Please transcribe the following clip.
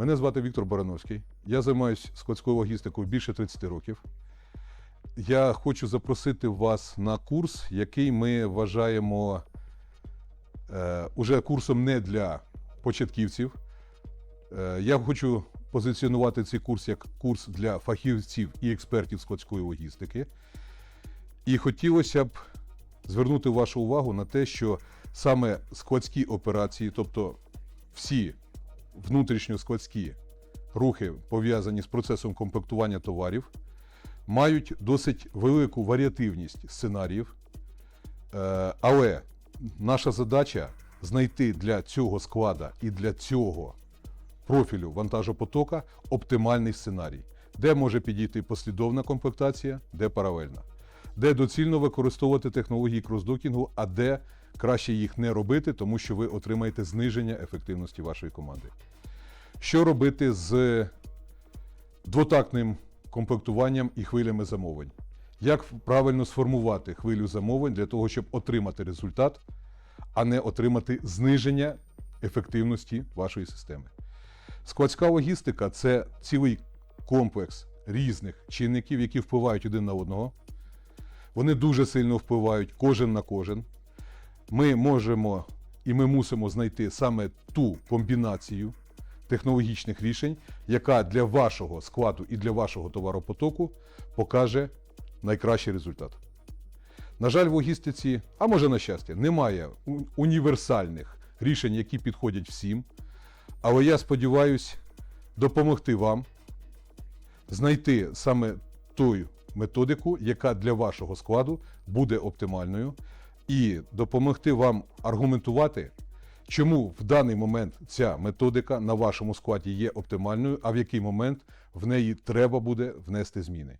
Мене звати Віктор Барановський. Я займаюся складською логістикою більше 30 років. Я хочу запросити вас на курс, який ми вважаємо е, уже курсом не для початківців. Е, я хочу позиціонувати цей курс як курс для фахівців і експертів складської логістики. І хотілося б звернути вашу увагу на те, що саме складські операції, тобто всі внутрішньоскладські рухи, пов'язані з процесом комплектування товарів, мають досить велику варіативність сценаріїв. Е, Але наша задача знайти для цього склада і для цього профілю вантажопотока оптимальний сценарій, де може підійти послідовна комплектація, де паралельна, де доцільно використовувати технології кросдокінгу, а де краще їх не робити, тому що ви отримаєте зниження ефективності вашої команди. Що робити з двотактним комплектуванням і хвилями замовлень? Як правильно сформувати хвилю замовлень для того, щоб отримати результат, а не отримати зниження ефективності вашої системи? Складська логістика це цілий комплекс різних чинників, які впливають один на одного. Вони дуже сильно впливають кожен на кожен. Ми можемо і ми мусимо знайти саме ту комбінацію технологічних рішень, яка для вашого складу і для вашого товаропотоку покаже найкращий результат. На жаль, в логістиці, а може на щастя, немає універсальних рішень, які підходять всім. Але я сподіваюся допомогти вам знайти саме ту методику, яка для вашого складу буде оптимальною, і допомогти вам аргументувати, чому в даний момент ця методика на вашому складі є оптимальною, а в який момент в неї треба буде внести зміни.